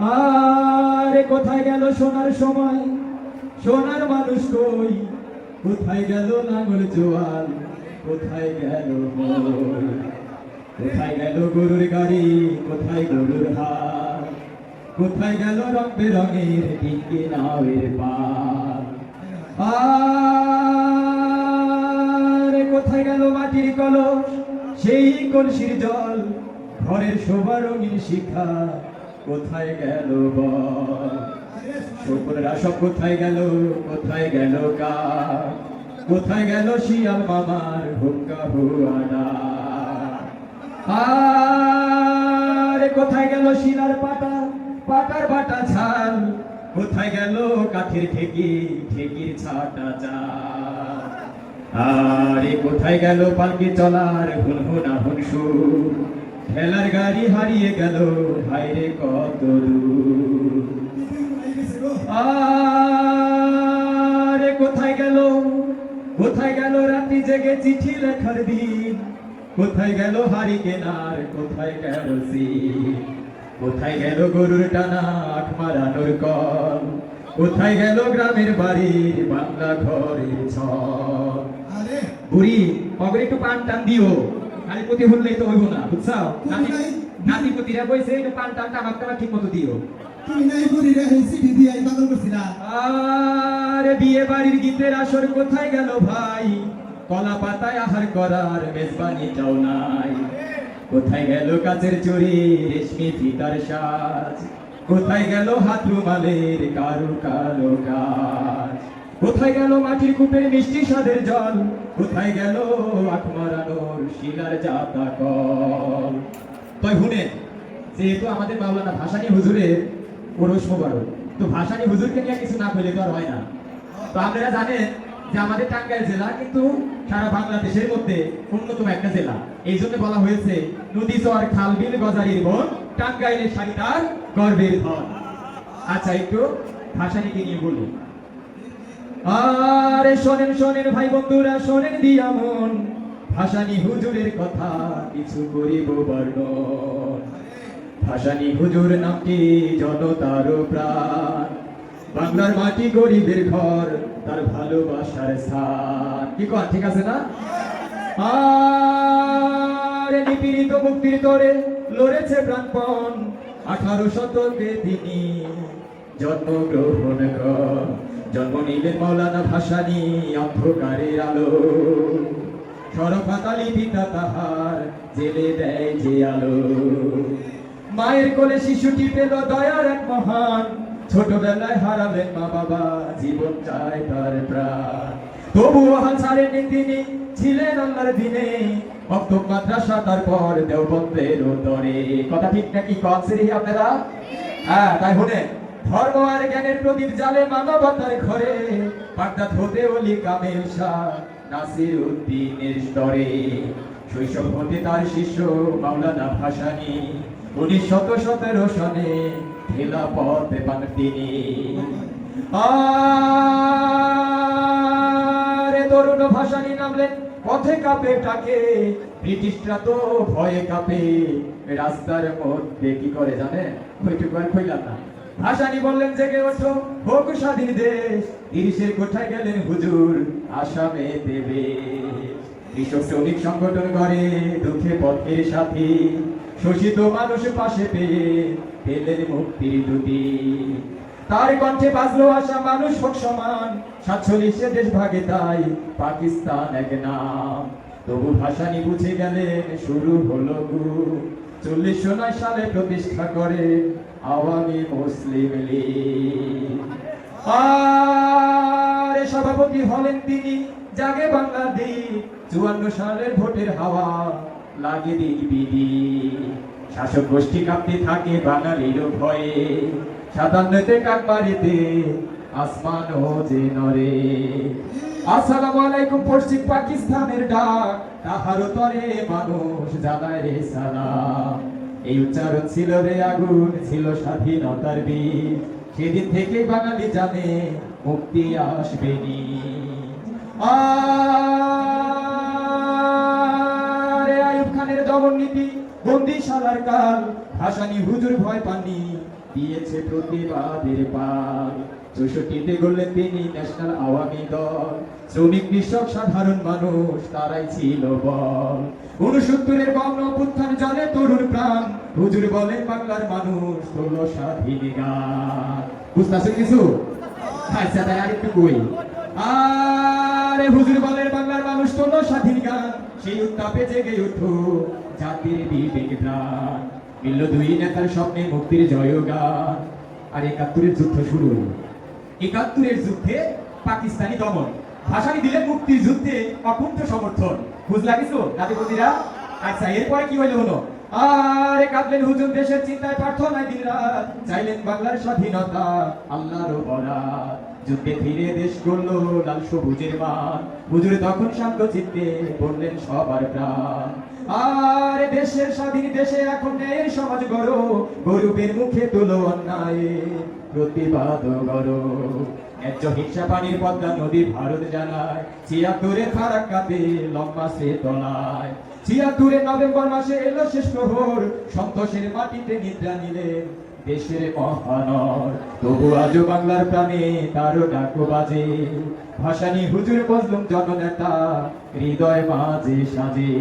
আরে কোথায় গেল সোনার সময়? সোনার মানুষ কই? কোথায় গেল নাঙ্গল জোয়াল কোথায় গেল কোথায় গেল গরুর গাড়ি? কোথায় গরুর হাট কোথায় গেল রং বেরঙের ডিঙ্গি নাওয়ের পার আরে কোথায় গেল মাটির কলস? সেই কলসির জল, ঘরের শোভা রঙিন শিখা। কোথায় গেল বল? শকুনরা সব কোথায় গেল? কোথায় গেল কা কোথায় গেল শিয়াল মামার হুক্কা হুয়ানা আরে কোথায় গেল শিলার পাটা পাটার বাটা ছাল? কোথায় গেল কাঠের ঠেকি ঠেকির ছাটা চাল? আরে কোথায় গেল পালকি চলার হুনহুনা হুনসু ঠেলার গাড়ি হারিয়ে গেল ভাইরে কত আরে কোথায় গেল? কোথায় গেল রাত্রি জেগে চিঠি লেখার দিন? কোথায় গেল হারি কেনার কোথায় গেল সি কোথায় গেল গরুর টানা আখ মারানোর কল? কোথায় গেল গ্রামের বাড়ির বাংলা ঘরের আরে। বুড়ি অগরে একটু পান টান দিও। প্রতি হলেই তো হইব না বুঝছাও? নাতি নাতি প্রতিরা কইছে একটু পান টান টামাক টামাক ঠিক মতো দিও। তুমি নাই বুড়ি রে সিটি দিয়ে এই বাদল করছিলা আরে বিয়ে বাড়ির গীতের আসর কোথায় গেল ভাই? কলা পাতায় আহার করার মেজবানি চাও নাই। কোথায় গেল কাচের চুরি রেশমি ফিতার সাজ? কোথায় গেল হাত রুমালের কারু কালো কাজ? কোথায় গেল মাটির কূপের মিষ্টি স্বাদের জল? কোথায় গেল আখ মারানোর শিলার জাতা কল? তই শুনে যেহেতু আমাদের মাওলানা ভাসানী হুজুরের ওরস মোবারক, তো ভাসানী হুজুরকে নিয়ে কিছু না করলে তো আর হয় না। তো আপনারা জানেন যে আমাদের টাঙ্গাইল জেলা কিন্তু সারা বাংলাদেশের মধ্যে অন্যতম একটা জেলা। এই জন্য বলা হয়েছে, নদী চর খাল বিল গজারির বন, টাঙ্গাইলের শাড়ি তার গর্বের ধন। আচ্ছা একটু ভাসানীকে নিয়ে বলি আরে শোনেন শোনেন ভাই বন্ধুরা, শোনেন দিয়া মন। ভাসানী হুজুরের কথা কিছু করিব বর্ণন। ভাসানী হুজুর নামটি জনতার প্রাণ। বাংলার মাটি গরিবের ঘর, তার ভালোবাসার স্থান। কি কর, ঠিক আছে না? আরে নিপীড়িত মুক্তির তরে লড়েছে প্রাণপণ। আঠারো শতকে তিনি জন্মগ্রহণ কর। জন্ম নিলেন মৌলানা ভাসানী অন্ধকারের আলো। সরফাতালি পিতা তাহার জেলে দেয় যে আলো। মায়ের কোলে শিশুটি পেল দয়ার এক মহান। ছোটবেলায় হারালেন মা বাবা, জীবন চায় তার প্রাণ। তবু হাল ছাড়েননি তিনি, ছিলেন আল্লাহর দিনে। মক্তব মাদ্রাসা, তারপর দেওবন্দের দরে। কথা ঠিক নাকি কনসিরি আপনারা? হ্যাঁ তাই শুনে ধর্ম আর জ্ঞানের প্রদীপ জালে মানবতার ঘরে। বাগদাদ হতে কামেল শাহ নাসির উদ্দিনের স্তরে। শৈশব হতে তার শিষ্য মাওলানা ভাসানী। উনিশ শত সতেরো সনে ঢেলা পথে পান তিনি। আরে তরুণ ভাসানী নামলেন, পথে কাঁপে ব্রিটিশরা তো ভয়ে কাঁপে। রাস্তার মধ্যে কি করে জানে ওইটুকু আর কইলাম না। ভাসানী বললেন, জেগে ওঠো। হোক স্বাধীন দেশ। তিরিশের কোঠায় গেলেন হুজুর। আসামে দেবে কৃষক, শ্রমিক সংগঠন করে দুঃখে পথের সাথী শোষিত মানুষ পাশে পেয়ে পেলেন মুক্তির দুটি। তার কণ্ঠে বাজলো আসা মানুষ হোক সমান। সাতচল্লিশে দেশ ভাগে তাই পাকিস্তান এক নাম। তবু ভাসানি বুঝে গেলেন, শুরু হলো গু চল্লিশশো নয় সালে প্রতিষ্ঠা করে আওয়ামী মুসলিম লীগ। আর সভাপতি হলেন তিনি জাগে বাংলাদেশ চুয়ান্ন সালের ভোটের হাওয়া লাগে দিক শাসক গোষ্ঠী কাঁপতে থাকে বাঙালির ভয়ে। সাতান্নতে কাক বাড়িতে আসমান ও যে নরে আসসালামু আলাইকুম, পশ্চিম পাকিস্তানের ডাক। তাহার তরে মানুষ জানায় রে সালাম। এই উচ্চারণ ছিল রে আগুন, ছিল স্বাধীনতার বীজ। সেদিন থেকে বাঙালি জানে, মুক্তি আসবে নি। আরে আয়ুব খানের জবর নীতি বন্দিশালার কাল। ভাসানি হুজুর ভয় পাননি। দিয়েছে প্রতিবাদের পাল চৌষট্টিতে গড়লেন তিনি ন্যাশনাল আওয়ামী দল। শ্রমিক, কৃষক, সাধারণ মানুষ, তারাই ছিল বল। উনসত্তরের গণ অভ্যুত্থান জলে তরুণ প্রাণ। হুজুর বলেন, বাংলার মানুষ হলো স্বাধীন গান। বুঝতেছেন কিছু? আচ্ছা তাই আরেকটু কই? আরে, হুজুর বলেন, বাংলার মানুষ তোলো স্বাধীন গান। সেই উত্তাপে জেগে উঠো জাতির বিবেক প্রাণ মিলল দুই নেতার স্বপ্নে মুক্তির জয়গান। আর একাত্তরের যুদ্ধ শুরু। একাত্তরের যুদ্ধে পাকিস্তানি দমন। ভাসানি দিলেন মুক্তির যুদ্ধে অকুণ্ঠ সমর্থন। বুঝলা কিছু দাদিবন্দিরা আচ্ছা এরপরে কি হইল হলো? আরে কাঁদলেন হুজুর, দেশের চিন্তায় প্রার্থনায় দিন রাত চাইলেন বাংলার স্বাধীনতা, আল্লাহর বরাত যুদ্ধে ফিরে দেশ করল লাল সবুজের মান। হুজুর তখন শান্ত চিত্তে বললেন, সবার প্রাণ। আর দেশের স্বাধীন দেশে এখন ন্যায়ের সমাজ গড়ো, গরুবের মুখে তুলো অন্যায়, প্রতিবাদ গড়ো ন্যায্য হিংসা পানির পদ্মা নদী ভারত জানায়, ছিয়াত্তরের ফারাক্কাতে লম্বা সে তলায়। ছিয়াত্তরের নভেম্বর মাসে এলো শেষ প্রহর, সন্তোষের মাটিতে নিদ্রা নিলেন। দেশের মহানর। তবু আজও বাংলার প্রাণে তারও ডাকো বাজে। ভাসানি হুজুর বজলুম জননেতা, হৃদয় মাঝে সাজে।